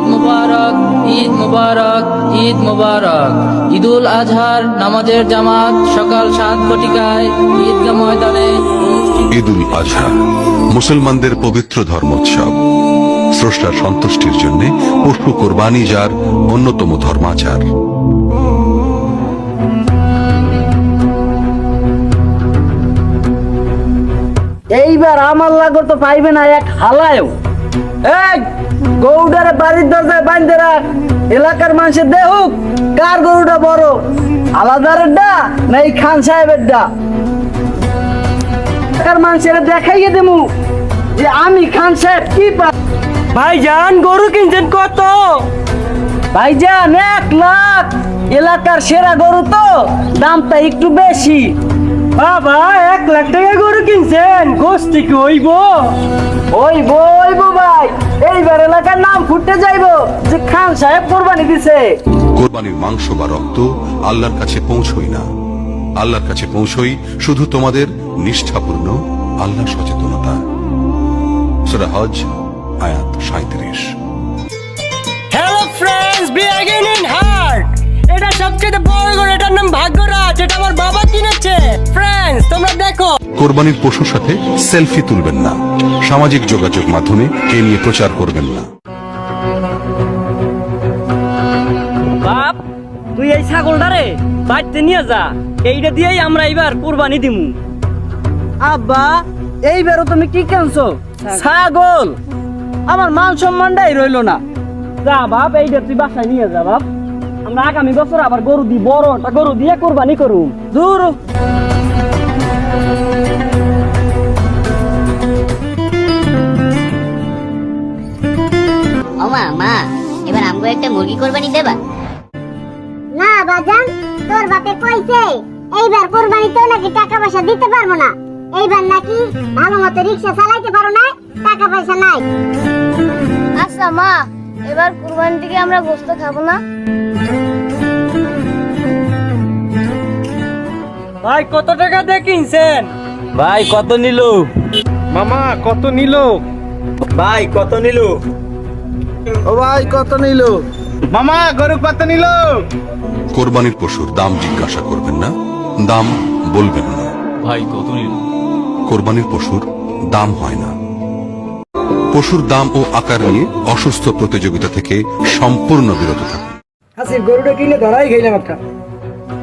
ঈদ মুবারক ঈদ মুবারক ঈদ মুবারক। ঈদুল আজহার নামাজের জামাত সকাল সাত ঘটিকায় ঈদগাহ ময়দানে অনুষ্ঠিত ঈদুল আজহা মুসলমানদের পবিত্র ধর্মোৎসব। স্রষ্টার সন্তুষ্টির জন্য পশু কোরবানি যার অন্যতম ধর্মাচার। এইবার আমার লাগর তো পাইবে না এক হালায়ও। এই গরুটারে বাড়ির দরজায় বাঁধতে রাখ এলাকার মানুষের দেহুক কার গরুটা বড়? আলাদারের ডা না এই খান সাহেবের ডা এলাকার মানুষের দেখাইয়ে দেবো যে আমি খান সাহেব কি পা ভাইজান গরু কিনছেন কত? ভাইজান এক লাখ। এলাকার সেরা গরু তো দামটা একটু বেশি। বাবা এক লাখ টাকা গরু কিনছেন গোস্তি কি হইব? হইব হইব। ভাই এইবার এলাকার নাম ফুটতে যাইবো যে খান সাহেব কোরবানি দিছে। কোরবানির মাংস বা রক্ত আল্লাহর কাছে পৌঁছই না। আল্লাহর কাছে পৌঁছই শুধু তোমাদের নিষ্ঠাপূর্ণ আল্লাহ সচেতনতা। সুরা হজ আয়াত সাঁত্রিশ hello friends be again in heart এটা সবচেয়ে বড় গরু এটার নাম ভাগ্যরাজ এটা আমার বাবা কিনেছে। ফ্রেন্ডস তোমরা কোরবানির পশুর সাথে সেলফি তুলবেন না। সামাজিক যোগাযোগ মাধ্যমে এ নিয়ে প্রচার করবেন না। বাপ তুই এই ছাগলটারে বাড়িতে নিয়ে যা। এইটা দিয়েই আমরা এবার কুরবানি দিমু। আব্বা এইবারও তুমি কি কেনছো? ছাগল! আমার মান সম্মানটাই রইল না। যা বাপ এইটা তুই বাসায় নিয়ে যা বাপ। আমরা আগামী বছর আবার গরু দি বড় একটা গরু দিয়ে কোরবানি করুম। দূর ও মা মা এবার আমগো একটা মুরগি কোরবানি দেবা। না বাজান তোর বাপে কইছে এইবার কোরবানিতেও নাকি টাকা পয়সা দিতে পারব না। এইবার নাকি ভালো মতো রিক্সা চালাইতে পারো না টাকা পয়সা নাই। আচ্ছা মা এবার কুরবানি থেকে আমরা গোস্ত খাব না? ভাই কত টাকা দিয়ে কিনছেন? ভাই কত নিল? মামা কত নিল? ভাই কত নিল? ও ভাই কত নিল? মামা গরু কত নিল। কোরবানির পশুর দাম জিজ্ঞাসা করবেন না দাম বলবেন না। ভাই কত নিল? কোরবানির পশুর দাম হয় না। পশুর দাম ও আকার নিয়ে অসুস্থ প্রতিযোগিতা থেকে সম্পূর্ণ বিরত থাকুন। হাসির গরুটা কিনে ধরাই খাইলাম একটা।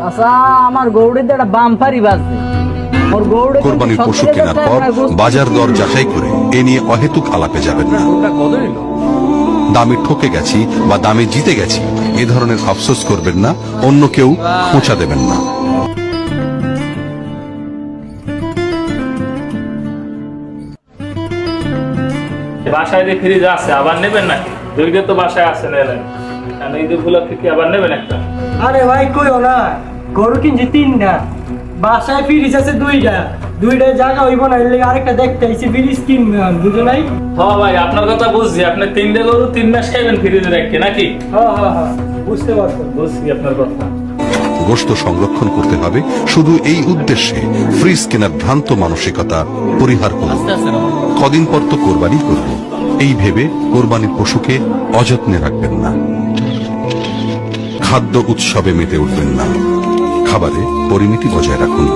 আচ্ছা আমার গরুটিতে একটা বাম্পারি বাজছে। কোরবানির পশু কেনার পর বাজার দর যাচাই করে এ নিয়ে অহেতুক আলাপে যাবেন না। দামে ঠকে গেছি বা দামে জিতে গেছি এ ধরনের আফসোস করবেন না অন্য কেউ খোঁচা দেবেন না। বাসায় দিয়ে ফ্রিজ আছে আবার নেবেন নাকি? দুইটা তো বাসায় আছে নেলেন কারণ ঈদ উপলক্ষে কি আবার নেবেন একটা? আরে ভাই কইও না। গরু কিনছি তিনটা। বাসায় ফ্রিজ আছে দুইটা। দুইটা জায়গা হইব না এর লেগে আরেকটা দেখতে আইছি কিনবে বুঝো নাই? হ্যাঁ ভাই আপনার কথা বুঝছি। আপনি তিনটে গরু তিন মাস খাইবেন ফ্রিজে রেখে নাকি? হ্যাঁ হ্যাঁ হ্যাঁ বুঝতে পারছ। বুঝছি আপনার কথা। গোশত সংরক্ষণ করতে হবে শুধু এই উদ্দেশ্যে ফ্রিজ কেনার ভ্রান্ত মানসিকতা পরিহার করুন। কদিন পর তো কোরবানি করব। এই ভেবে কোরবানির পশুকে অযত্নে রাখবেন না। খাদ্য উৎসবে মেতে উঠবেন না। খাবারে পরিমিতি বজায় রাখুন।